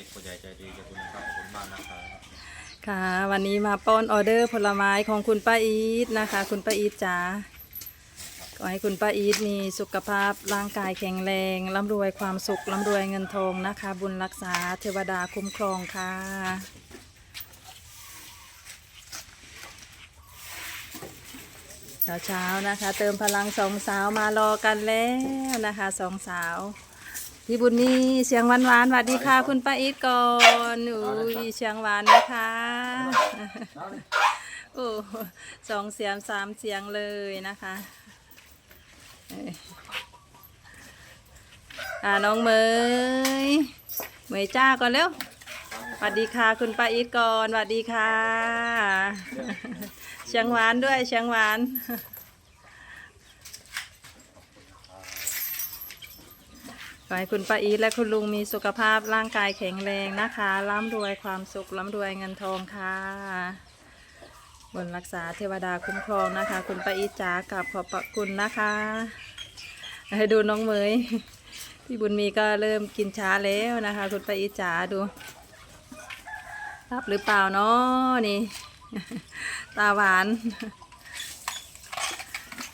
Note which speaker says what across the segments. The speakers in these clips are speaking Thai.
Speaker 1: อกผู้ใหญ่ใจดีขอบคุณครับขอบคุณมากนะครับ
Speaker 2: ค่ะ วันนี้มาป้อนออเดอร์ผลไม้ของคุณป้าอีทนะคะ คุณป้าอีทจ๋าขอให้คุณป้าอีทมีสุขภาพร่างกายแข็งแรงร่ำรวยความสุขร่ำรวยเงินทองนะคะ บุญรักษาเทวดาคุ้มครองค่ะเช้าๆนะคะ เติมพลังสองสาวมารอกันแล้วนะคะสองสาว พี่บุญมีเสียงหวานหวานๆสวัสดีค่ะ คุณป้าอีทก่อนอุ้ยเสียงหวานนะคะโอ้สองเสียงสามเสียงเลยนะคะเอ้ยอ่าน้องเมยเมยจ้าก่อนเร็วสวัสดีค่ะ คุณป้าอีทก่อนสวัสดีค่ะเสียงหวานด้วยเสียงหวาน ขอให้คุณป้าอีทและคุณลุงมีสุขภาพร่างกายแข็งแรงนะคะ ร่ำรวยความสุขร่ำรวยเงินทองค่ะบนรักษาเทวดาคุ้มครองนะคะ คุณป้าอีทจ๋ากับขอบพระคุณนะคะให้ดูน้องเมยพี่บุญมีก็เริ่มกินช้าแล้วนะคะ คุณป้าอีทจ๋าดูรับหรือเปล่าเนาะนี่ ตาหวาน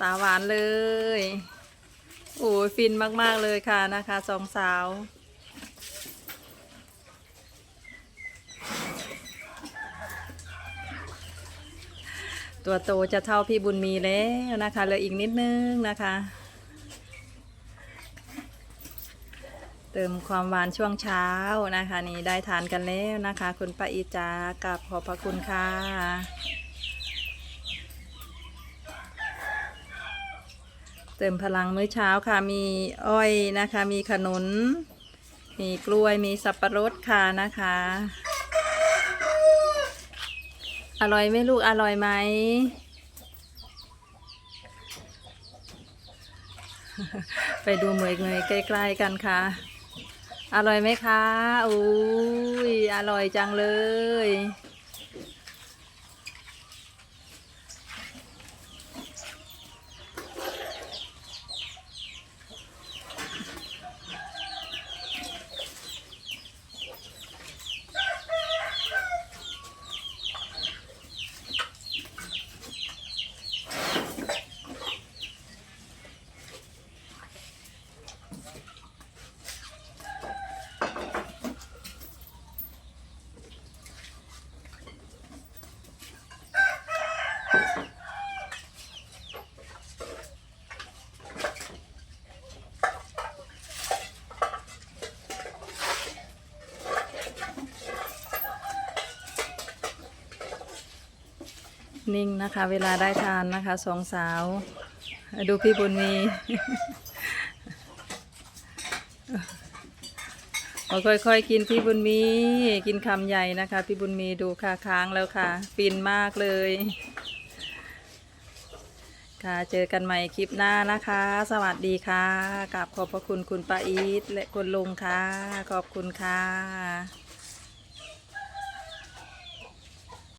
Speaker 2: ตาหวานเลย โอ้ยฟินมาก ๆ เลยค่ะนะคะสองสาว ตัวโตจะเท่าพี่บุญมีแล้วนะคะเหลืออีกนิดนึงนะคะ เติมความหวานช่วงเช้านะคะ นี่ได้ทานกันแล้วนะคะ คุณป้าอีจากับขอบพระคุณค่ะ เติมพลังมื้อเช้าค่ะ มีอ้อยนะคะ มีขนุน มีกล้วย มีสับปะรดค่ะนะคะ อร่อยไหมลูก อร่อยไหม ไปดูเหมยเงยใกล้ๆกันค่ะ อร่อยไหมคะ อุ้ย อร่อยจังเลย นิ่งนะคะ เวลาได้ทานนะคะสองสาว ดูพี่บุญมีเอาค่อยๆกินพี่บุญมี กินคำใหญ่นะคะ พี่บุญมีดูค่ะค้างแล้วค่ะฟินมากเลย ค่ะเจอกันใหม่คลิปหน้านะคะ สวัสดีค่ะกับขอบพระคุณคุณป้าอีทและคุณลุงค่ะ ขอบคุณค่ะ